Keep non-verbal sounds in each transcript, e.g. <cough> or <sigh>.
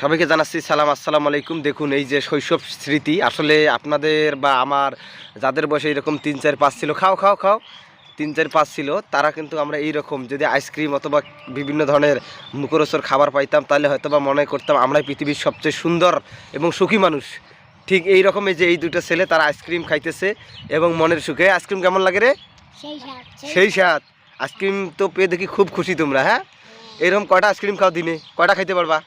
সবাইকে জানাচ্ছি সালাম আসসালামু আলাইকুম। দেখুন এই যে শৈশব স্মৃতি আসলে আপনাদের বা আমার যাদের বয়সে এরকম তিন চার পাঁচ ছিল খাও খাও খাও তিন চার পাঁচ ছিল তারা কিন্তু আমরা এই রকম যদি আইসক্রিম অথবা বিভিন্ন ধরনের মুখরোচর খাবার পাইতাম তাহলে হয়তো বা মনে করতাম আমরাই পৃথিবীর সবচেয়ে সুন্দর এবং সুখী মানুষ। ঠিক এই রকমই যে এই দুটো ছেলে তারা আইসক্রিম খাইতেছে এবং মনের সুখে। আইসক্রিম কেমন লাগে রে? সেই সাত আইসক্রিম তো পেয়ে দেখি খুব খুশি তোমরা হ্যাঁ? এরকম কয়টা আইসক্রিম খাও দিনে? কয়টা খাইতে পারবা?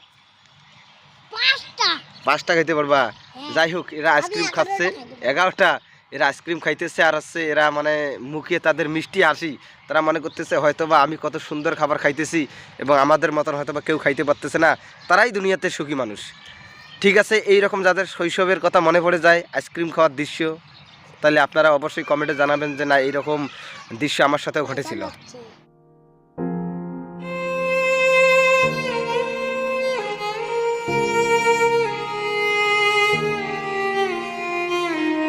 পাঁচটা। খাইতে পারবা? হ্যাঁ। যাই হোক এরা আইসক্রিম খাচ্ছে। এগারোটা এরা আইসক্রিম খাইতেছে আর হচ্ছে এরা মানে মুখে তাদের মিষ্টি আসি তারা মনে করতেছে হয়তোবা আমি কত সুন্দর খাবার খাইতেছি এবং আমাদের মতন হয়তোবা কেউ খাইতে পারতেছে না। তারাই দুনিয়াতে সুখী মানুষ। ঠিক আছে এই রকম যাদের শৈশবের কথা মনে পড়ে যায় আইসক্রিম খাওয়ার দৃশ্য তাহলে আপনারা অবশ্যই কমেন্টে জানাবেন যে না এইরকম দৃশ্য আমার সাথেও ঘটেছিল।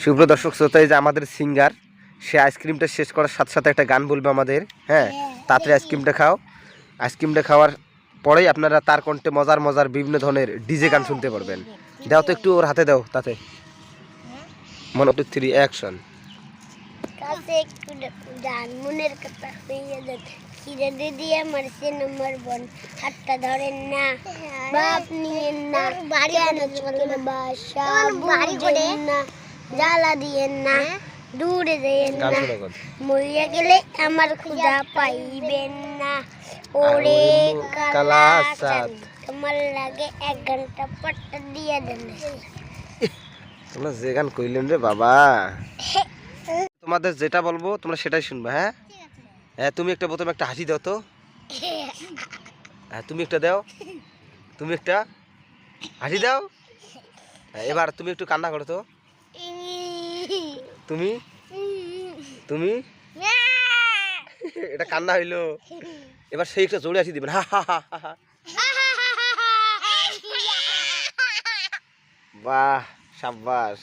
সুপ্র দর্শক শ্রোতা এই যে আমাদের সিঙ্গার সে আইসক্রিমটা শেষ করার সাথে সাথে একটা গান বলবে আমাদের হ্যাঁ? তাড়াতাড়ি আইসক্রিমটা খাও। আইসক্রিমটা খাওয়ার পরেই আপনারা তার কণ্ঠে মজার মজার বিভিন্ন ধরনের ডিজে গান শুনতে পারবেন। দাও তো একটু ওর হাতে দাও তাতে। মনে টু থ্রি অ্যাকশন কাছে একটু গান মনের কথা হইয়া দিদি আমার সে নম্বর বোন হাতটা ধরেন না বাপ নিয়েন না। কেন চলে বাসা বুঝেন না। জ্বালা দিয়েন না দূরে যেয়েন না মরিয়া গেলে আমার ক্ষুধা পাইবেন না। ওরে কালা কালা চাঁদ। চাঁদ তোমার লাগে এক ঘণ্টা পট্টা দিয়ে দেন তোমরা যে গান কইলেন রে বাবা। তোমাদের যেটা বলব তোমরা সেটাই শুনবে হ্যাঁ? হ্যাঁ তুমি একটা প্রথমে একটা হাসি দাও তো। হ্যাঁ তুমি একটা দাও। তুমি একটা হাসি দাও। হ্যাঁ, এবার তুমি একটু কান্না করো তো। তুমি? তুমি? <laughs> এটা কান্না হইল। এবার সেই একটা জোরে আসি দিবেন হা হা <laughs> হা হা হা। বাহ সাব্বাস।